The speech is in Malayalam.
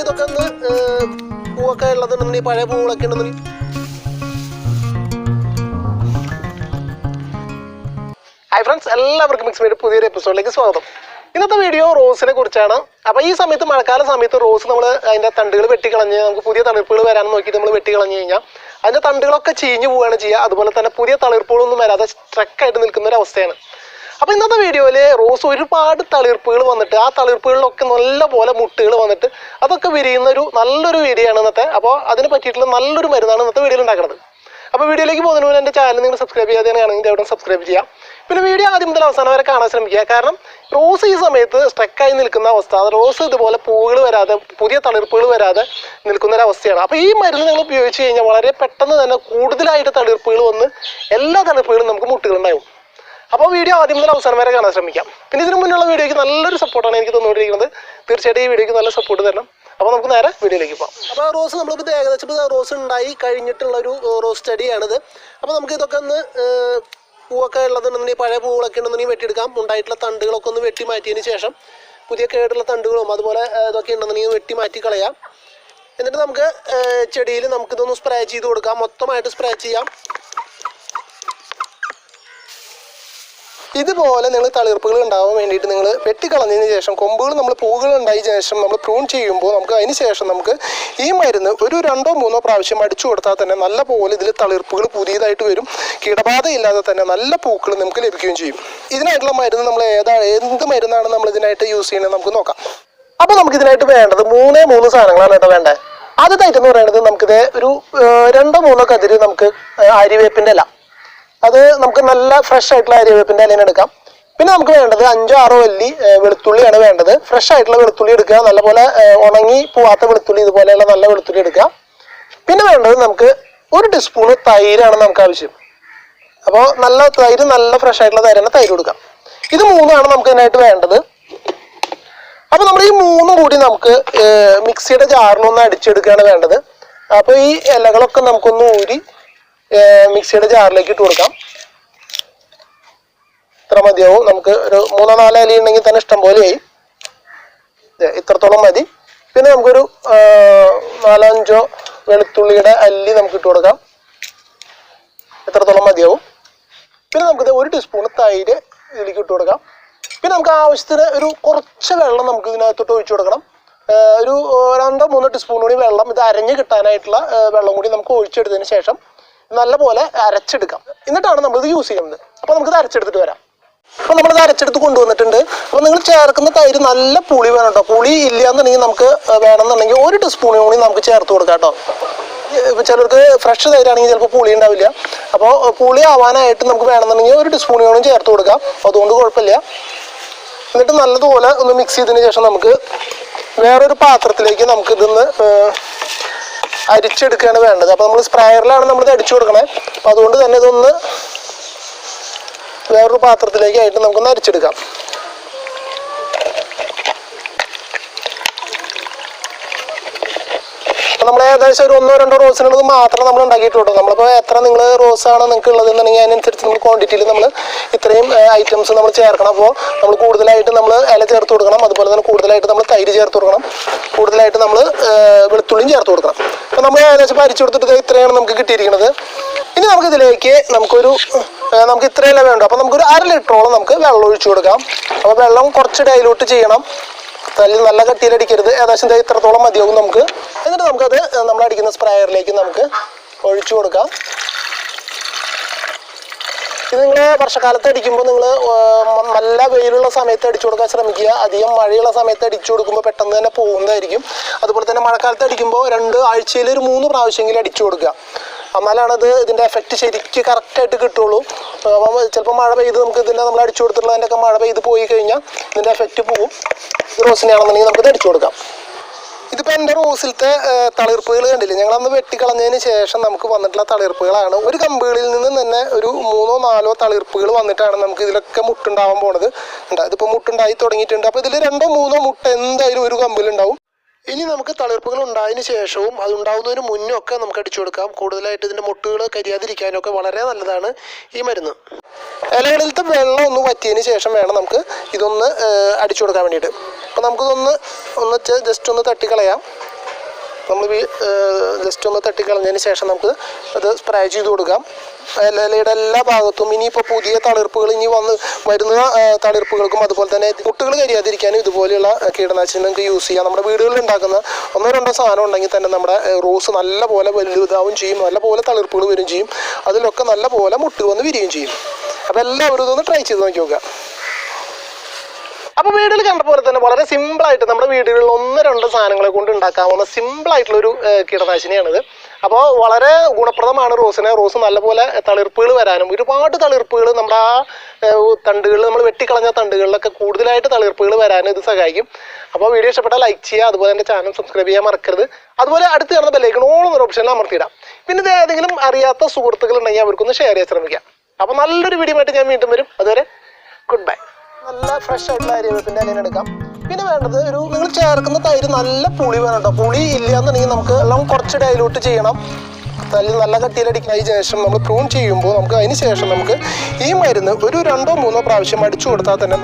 നമുക്ക് ഇതൊക്കെ ഒന്ന് പൂവൊക്കെ ഉള്ളതുണ്ടെന്നുണ്ടെങ്കിൽ പഴയ പൂവുകളൊക്കെ ഉണ്ടെന്നുണ്ടെങ്കിൽ ഹൈ ഫ്രണ്ട്സ് എല്ലാവർക്കും മിക്സ് മീഡിയ പുതിയൊരു എപ്പിസോഡിലേക്ക് സ്വാഗതം. ഇന്നത്തെ വീഡിയോ റോസിനെ കുറിച്ചാണ്. അപ്പോൾ ഈ സമയത്ത് മഴക്കാല സമയത്ത് റോസ് നമ്മൾ അതിന്റെ തണ്ടുകൾ വെട്ടിക്കളഞ്ഞ് നമുക്ക് പുതിയ തളിർപ്പുകൾ വരാൻ നോക്കിയിട്ട് നമ്മൾ വെട്ടിക്കളഞ്ഞ് കഴിഞ്ഞാൽ അതിന്റെ തണ്ടുകളൊക്കെ ചീഞ്ഞു പോവുകയാണ് ചെയ്യുക. അതുപോലെ തന്നെ പുതിയ തളിർപ്പുകളൊന്നും വരാതെ സ്ട്രക്കായിട്ട് നിൽക്കുന്ന ഒരു അവസ്ഥയാണ്. അപ്പോൾ ഇന്നത്തെ വീഡിയോയിൽ റോസ് ഒരുപാട് തളിർപ്പുകൾ വന്നിട്ട് ആ തളിർപ്പുകളിലൊക്കെ നല്ല പോലെ മുട്ടുകൾ വന്നിട്ട് അതൊക്കെ വിരിയുന്ന ഒരു നല്ലൊരു വീഡിയോ ആണ് ഇന്നത്തെ. അപ്പോൾ അതിനെ പറ്റിയിട്ടുള്ള നല്ലൊരു മരുന്നാണ് ഇന്നത്തെ വീഡിയോയിൽ ഉണ്ടാക്കുന്നത് അപ്പോൾ വീഡിയോയിലേക്ക് പോകുന്നതിന് മുന്നേ എന്റെ ചാനൽ നിങ്ങൾ സബ്സ്ക്രൈബ് ചെയ്യാതെയാണെങ്കിൽ അവിടെ സബ്സ്ക്രൈബ് ചെയ്യാം. പിന്നെ വീഡിയോ ആദ്യം മുതൽ അവസാനം വരെ കാണാൻ ശ്രമിക്കുക. കാരണം റോസ് ഈ സമയത്ത് സ്ട്രക്കായി നിൽക്കുന്ന അവസ്ഥ റോസ് ഇതുപോലെ പൂവുകൾ വരാതെ പുതിയ തളിർപ്പുകൾ വരാതെ നിൽക്കുന്ന ഒരു അവസ്ഥയാണ്. അപ്പോൾ ഈ മരുന്ന് നിങ്ങൾ ഉപയോഗിച്ച് കഴിഞ്ഞാൽ വളരെ പെട്ടെന്ന് തന്നെ കൂടുതലായിട്ട് തളിർപ്പുകൾ വന്ന് എല്ലാ തളിർപ്പുകളും നമുക്ക് മുട്ടുകളുണ്ടാവും. അപ്പോൾ വീഡിയോ ആദ്യം മുതൽ അവസാനം വരെ കാണാൻ ശ്രമിക്കാം. പിന്നെ ഇതിന് മുന്നുള്ള വീഡിയോയ്ക്ക് നല്ലൊരു സപ്പോർട്ടാണ് എനിക്ക് തന്നുകൊണ്ടിരിക്കുന്നത്. തീർച്ചയായിട്ടും ഈ വീഡിയോയ്ക്ക് നല്ല സപ്പോർട്ട് തരണം. അപ്പോൾ നമുക്ക് നേരെ വീഡിയോയിലേക്ക് പോകാം. അപ്പോൾ റോസ് നമ്മളിപ്പോൾ ഏകദേശം റോസ് ഉണ്ടായി കഴിഞ്ഞിട്ടുള്ള ഒരു റോസ് സ്റ്റഡിയാണിത് അപ്പോൾ നമുക്ക് ഇതൊക്കെ ഒന്ന് പൂവൊക്കെ ഉള്ളതെന്നുണ്ടെങ്കിൽ പഴയ പൂവുകളൊക്കെ ഉണ്ടെന്നുണ്ടെങ്കിൽ വെട്ടിയെടുക്കാം. ഉണ്ടായിട്ടുള്ള തണ്ടുകളൊക്കെ ഒന്ന് വെട്ടി മാറ്റിയതിന് ശേഷം പുതിയ കേടുള്ള തണ്ടുകളും അതുപോലെ ഇതൊക്കെ ഉണ്ടെന്നുണ്ടെങ്കിൽ വെട്ടി മാറ്റി കളയാം. എന്നിട്ട് നമുക്ക് ചെടിയിൽ നമുക്കിതൊന്ന് സ്പ്രേ ചെയ്ത് കൊടുക്കാം. മൊത്തമായിട്ട് സ്പ്രേ ചെയ്യാം. ഇതുപോലെ നിങ്ങൾ തളിർപ്പുകൾ ഉണ്ടാവാൻ വേണ്ടിയിട്ട് നിങ്ങൾ വെട്ടിക്കളഞ്ഞതിന് ശേഷം കൊമ്പുകൾ നമ്മൾ പൂവുകൾ ഉണ്ടായ ശേഷം നമ്മൾ പ്രൂൺ ചെയ്യുമ്പോൾ നമുക്ക് അതിന് ശേഷം നമുക്ക് ഈ മരുന്ന് ഒരു രണ്ടോ മൂന്നോ പ്രാവശ്യം അടിച്ചു കൊടുത്താൽ തന്നെ നല്ല പോലെ ഇതിൽ തളിർപ്പുകൾ പുതിയതായിട്ട് വരും. കീടബാധയില്ലാതെ തന്നെ നല്ല പൂക്കൾ നമുക്ക് ലഭിക്കുകയും ചെയ്യും. ഇതിനായിട്ടുള്ള മരുന്ന് നമ്മൾ ഏതാ എന്ത് മരുന്നാണ് നമ്മൾ ഇതിനായിട്ട് യൂസ് ചെയ്യുന്നത് നമുക്ക് നോക്കാം. അപ്പോൾ നമുക്ക് ഇതിനായിട്ട് വേണ്ടത് മൂന്നേ മൂന്ന് സാധനങ്ങളാണ് കേട്ടോ വേണ്ടത്. ഐറ്റം എന്ന് പറയുന്നത് നമുക്കിത് ഒരു രണ്ടോ മൂന്നോ കതിരി നമുക്ക് ഏർ, അല്ല അത് നമുക്ക് നല്ല ഫ്രഷ് ആയിട്ടുള്ള അരിവേപ്പിന്റെ ഇലയിൽ എടുക്കാം. പിന്നെ നമുക്ക് വേണ്ടത് അഞ്ചോ ആറോ വല്ലി വെളുത്തുള്ളിയാണ് വേണ്ടത്. ഫ്രഷ് ആയിട്ടുള്ള വെളുത്തുള്ളി എടുക്കുക. നല്ലപോലെ ഉണങ്ങി പോവാത്ത വെളുത്തുള്ളി ഇതുപോലെയുള്ള നല്ല വെളുത്തുള്ളി എടുക്കുക. പിന്നെ വേണ്ടത് നമുക്ക് ഒരു ടീസ്പൂണ് തൈരാണ് നമുക്ക് ആവശ്യം. അപ്പോൾ നല്ല തൈര് നല്ല ഫ്രഷ് ആയിട്ടുള്ള തൈരാണ് തൈര് കൊടുക്കാം. ഇത് മൂന്നാണ് നമുക്ക് ഇതിനായിട്ട് വേണ്ടത്. അപ്പോൾ നമ്മൾ ഈ മൂന്നും കൂടി നമുക്ക് മിക്സിയുടെ ജാറിലൊന്ന് അടിച്ചെടുക്കുകയാണ് വേണ്ടത്. അപ്പോൾ ഈ ഇലകളൊക്കെ നമുക്കൊന്ന് ഊരി മിക്സിയുടെ ജാറിലേക്ക് ഇട്ട് കൊടുക്കാം. ഇത്ര മതിയാവും. നമുക്ക് ഒരു മൂന്നോ നാലോ അലി ഉണ്ടെങ്കിൽ തന്നെ ഇഷ്ടം ആയി. ഇത്രത്തോളം മതി. പിന്നെ നമുക്കൊരു നാലഞ്ചോ വെളുത്തുള്ളിയുടെ അല്ലി നമുക്ക് ഇട്ട് കൊടുക്കാം. ഇത്രത്തോളം മതിയാവും. പിന്നെ നമുക്കിത് ഒരു ടീസ്പൂൺ തൈര് ഇതിലേക്ക് ഇട്ട് കൊടുക്കാം. പിന്നെ നമുക്ക് ആവശ്യത്തിന് ഒരു കുറച്ച് വെള്ളം നമുക്ക് ഇതിനകത്തോട്ട് ഒഴിച്ചു കൊടുക്കണം. ഒരു രണ്ടോ മൂന്നോ ടീസ്പൂൺ കൂടി വെള്ളം ഇത് അരഞ്ഞ് കിട്ടാനായിട്ടുള്ള വെള്ളം കൂടി നമുക്ക് ഒഴിച്ചെടുത്തതിന് ശേഷം നല്ലപോലെ അരച്ചെടുക്കാം. എന്നിട്ടാണ് നമ്മളിത് യൂസ് ചെയ്യുന്നത്. അപ്പോൾ നമുക്കിത് അരച്ചെടുത്തിട്ട് വരാം. അപ്പോൾ നമ്മളിത് അരച്ചെടുത്ത് കൊണ്ടുവന്നിട്ടുണ്ട്. അപ്പോൾ നിങ്ങൾ ചേർക്കുന്ന തൈര് നല്ല പുളി വേണം കേട്ടോ. പുളി ഇല്ല എന്നുണ്ടെങ്കിൽ നമുക്ക് വേണം വേണമെന്നുണ്ടെങ്കിൽ ഒരു ടീസ്പൂൺ കൂടി നമുക്ക് ചേർത്ത് കൊടുക്കാം കേട്ടോ. ചിലർക്ക് ഫ്രഷ് തൈരാണെങ്കിൽ ചിലപ്പോൾ പുളി ഉണ്ടാവില്ല. അപ്പോൾ പുളി ആവാനായിട്ട് നമുക്ക് വേണമെന്നുണ്ടെങ്കിൽ ഒരു ടീസ്പൂണോളം ചേർത്ത് കൊടുക്കാം. അതുകൊണ്ട് കുഴപ്പമില്ല. എന്നിട്ട് നല്ലതുപോലെ ഒന്ന് മിക്സ് ചെയ്തതിന് ശേഷം നമുക്ക് വേറൊരു പാത്രത്തിലേക്ക് നമുക്ക് ഇതൊന്ന് അരിച്ചെടുക്കുകയാണ് വേണ്ടത്. അപ്പോൾ നമ്മൾ സ്പ്രയറിലാണ് നമ്മളിത് അടിച്ചു കൊടുക്കണേ. അപ്പോൾ അതുകൊണ്ട് തന്നെ ഇതൊന്ന് വേറൊരു പാത്രത്തിലേക്ക് ആയിട്ട് നമുക്കൊന്ന് അരിച്ചെടുക്കാം. നമ്മൾ ഏകദേശം ഒരു ഒന്നോ രണ്ടോ റോസിനുള്ളത് മാത്രം നമ്മൾ ഉണ്ടാക്കിയിട്ടുള്ളൂ. നമ്മളിപ്പോൾ എത്ര നിങ്ങൾ റോസാണ് നിങ്ങൾക്ക് ഉള്ളതെന്നുണ്ടെങ്കിൽ അതിനനുസരിച്ച് നമ്മൾ ക്വാണ്ടിറ്റിയിൽ നമ്മൾ ഇത്രയും ഐറ്റംസ് നമ്മൾ ചേർക്കണം. അപ്പോൾ നമ്മൾ കൂടുതലായിട്ട് നമ്മൾ ഇല ചേർത്ത് കൊടുക്കണം. അതുപോലെ തന്നെ കൂടുതലായിട്ട് നമ്മൾ തൈര് ചേർത്ത് കൊടുക്കണം. കൂടുതലായിട്ട് നമ്മൾ വെളുത്തുള്ളിയും ചേർത്ത് കൊടുക്കണം. അപ്പോൾ നമ്മൾ ഏകദേശം അരിച്ചു കൊടുത്തിട്ട് ഇത്രയാണ് നമുക്ക് കിട്ടിയിരിക്കുന്നത്. ഇനി നമുക്ക് ഇതിലേക്ക് നമുക്കൊരു നമുക്ക് ഇത്രയല്ലേ വേണ്ടു. അപ്പോൾ നമുക്കൊരു അര ലിറ്ററോളം നമുക്ക് വെള്ളം ഒഴിച്ചു കൊടുക്കാം. അപ്പോൾ വെള്ളം കുറച്ച് ഡൈലൂട്ട് ചെയ്യണം. തല്ലി നല്ല കട്ടിയിലടിക്കരുത് ഏകദേശം ഇത്രത്തോളം മതിയാവും നമുക്ക്. എന്നിട്ട് നമുക്കത് നമ്മൾ അടിക്കുന്ന സ്പ്രേയറിലേക്ക് നമുക്ക് ഒഴിച്ചു കൊടുക്കാം. ഇത് നിങ്ങൾ വർഷക്കാലത്ത് അടിക്കുമ്പോൾ നിങ്ങൾ നല്ല വെയിലുള്ള സമയത്ത് അടിച്ചു കൊടുക്കാൻ ശ്രമിക്കുക. അധികം മഴയുള്ള സമയത്ത് അടിച്ചു കൊടുക്കുമ്പോൾ പെട്ടെന്ന് തന്നെ പോകുന്നതായിരിക്കും. അതുപോലെ തന്നെ മഴക്കാലത്ത് അടിക്കുമ്പോൾ രണ്ട് ആഴ്ചയിൽ ഒരു മൂന്ന് പ്രാവശ്യമെങ്കിലും അടിച്ചു കൊടുക്കുക. എന്നാലാണ് അത് ഇതിന്റെ എഫക്റ്റ് ശരിക്ക് കറക്റ്റായിട്ട് കിട്ടുള്ളൂ. അപ്പം ചിലപ്പോൾ മഴ പെയ്ത് നമുക്ക് ഇതിന്റെ നമ്മൾ അടിച്ചു കൊടുത്തിട്ടുള്ളതിന്റെ ഒക്കെ മഴ പെയ്ത് പോയി കഴിഞ്ഞാൽ ഇതിന്റെ എഫക്റ്റ് പോകും. ഇത് നമുക്ക് നമുക്കിത് അടിച്ചു കൊടുക്കാം. ഇതിപ്പോൾ എന്റെ റോസിലത്തെ തളിർപ്പുകൾ കണ്ടില്ലേ? ഞങ്ങളന്ന് വെട്ടിക്കളഞ്ഞതിന് ശേഷം നമുക്ക് വന്നിട്ടുള്ള തളിർപ്പുകളാണ്. ഒരു കമ്പുകളിൽ നിന്ന് തന്നെ ഒരു മൂന്നോ നാലോ തളിർപ്പുകൾ വന്നിട്ടാണ് നമുക്ക് ഇതിലൊക്കെ മുട്ടുണ്ടാവാൻ പോണത്. ഇതിപ്പോൾ മുട്ടുണ്ടായി തുടങ്ങിയിട്ടുണ്ട്. അപ്പോൾ ഇതിൽ രണ്ടോ മൂന്നോ മുട്ട എന്തായാലും ഒരു കമ്പിലുണ്ടാവും. ഇനി നമുക്ക് തളിർപ്പുകൾ ഉണ്ടായതിന് ശേഷവും അതുണ്ടാവുന്നതിന് മുന്നേ ഒക്കെ നമുക്ക് അടിച്ചു കൊടുക്കാം. കൂടുതലായിട്ട് ഇതിന്റെ മുട്ടുകൾ കരിയാതിരിക്കാനൊക്കെ വളരെ നല്ലതാണ് ഈ മരുന്ന്. ഇലകളിലത്തെ വെള്ളം ഒന്ന് വറ്റിയതിന് ശേഷം വേണം നമുക്ക് ഇതൊന്ന് അടിച്ചു കൊടുക്കാൻ വേണ്ടിയിട്ട്. അപ്പോൾ നമുക്കിതൊന്ന് ഒന്ന് ജസ്റ്റ് ഒന്ന് തട്ടിക്കളയാം. നമ്മൾ ജസ്റ്റ് ഒന്ന് തട്ടിക്കളഞ്ഞതിന് ശേഷം നമുക്ക് അത് സ്പ്രേ ചെയ്ത് കൊടുക്കാം. ഇല- ഇലയുടെ എല്ലാ ഭാഗത്തും ഇനിയിപ്പോൾ പുതിയ തളിർപ്പുകൾ ഇനി വന്ന് വരുന്ന തളിർപ്പുകൾക്കും അതുപോലെ തന്നെ കുട്ടികൾ കരിയാതിരിക്കാനും ഇതുപോലെയുള്ള കീടനാശിനി നമുക്ക് യൂസ് ചെയ്യാം. നമ്മുടെ വീടുകളിൽ ഉണ്ടാക്കുന്ന ഒന്നോ രണ്ടോ സാധനം ഉണ്ടെങ്കിൽ തന്നെ നമ്മുടെ റോസ് നല്ല പോലെ വലുതാവും ചെയ്യും. നല്ല പോലെ തളിർപ്പുകൾ വരും ചെയ്യും. അതിലൊക്കെ നല്ല പോലെ മുട്ട് വന്ന് വിരിയും ചെയ്യും. അപ്പോൾ എല്ലാവരും ഇതൊന്ന് ട്രൈ ചെയ്ത് നോക്കി നോക്കുക. അപ്പോൾ വീട്ടിൽ കണ്ട പോലെ തന്നെ വളരെ സിമ്പിൾ ആയിട്ട് നമ്മുടെ വീടുകളിൽ ഒന്ന് രണ്ട് സാധനങ്ങളെ കൊണ്ട് ഉണ്ടാക്കാവുന്ന സിമ്പിൾ ആയിട്ടുള്ള ഒരു കീടനാശിനിയാണിത്. അപ്പോൾ വളരെ ഗുണപ്രദമാണ് റോസിന്. റോസ് നല്ലപോലെ തളിർപ്പുകൾ വരാനും ഒരുപാട് തളിർപ്പുകൾ നമ്മുടെ ആ തണ്ടുകളിൽ നമ്മൾ വെട്ടിക്കളഞ്ഞ തണ്ടുകളിലൊക്കെ കൂടുതലായിട്ട് തളിർപ്പുകൾ വരാനും ഇത് സഹായിക്കും. അപ്പോൾ വീഡിയോ ഇഷ്ടപ്പെട്ടാൽ ലൈക്ക് ചെയ്യുക അതുപോലെ എന്റെ ചാനൽ സബ്സ്ക്രൈബ് ചെയ്യാൻ മറക്കരുത്. അതുപോലെ അടുത്ത് കാണുന്ന ബെല്ലൈക്കൺ ഓളം ഒരു ഓപ്ഷനിൽ അമർത്തിയിടാം. പിന്നെ ഇത് ഏതെങ്കിലും അറിയാത്ത സുഹൃത്തുക്കൾ ഉണ്ടെങ്കിൽ അവർക്കൊന്ന് ഷെയർ ചെയ്യാൻ ശ്രമിക്കാം. അപ്പോൾ നല്ലൊരു വീഡിയോ ആയിട്ട് ഞാൻ വീണ്ടും വരും. അതുവരെ ഗുഡ് ബൈ നല്ല ഫ്രഷ് ആയിട്ടുള്ള അരിവേപ്പിന്റെ ഇലയിൽ എടുക്കാം. പിന്നെ വേണ്ടത് ഒരു നിങ്ങൾ ചേർക്കുന്ന തൈര് നല്ല പുളി വേണം കേട്ടോ. പുളി ഇല്ല എന്നുണ്ടെങ്കിൽ നമുക്ക് എല്ലാം കുറച്ച് ഡൈലൂട്ട് ചെയ്യണം. നല്ല നല്ല കട്ടിയിലടിക്കുന്നതിന് ശേഷം നമ്മൾ പ്രൂൺ ചെയ്യുമ്പോൾ നമുക്ക് അതിന് ശേഷം നമുക്ക് ഈ മരുന്ന് ഒരു രണ്ടോ മൂന്നോ പ്രാവശ്യം അടിച്ചു കൊടുത്താൽ തന്നെ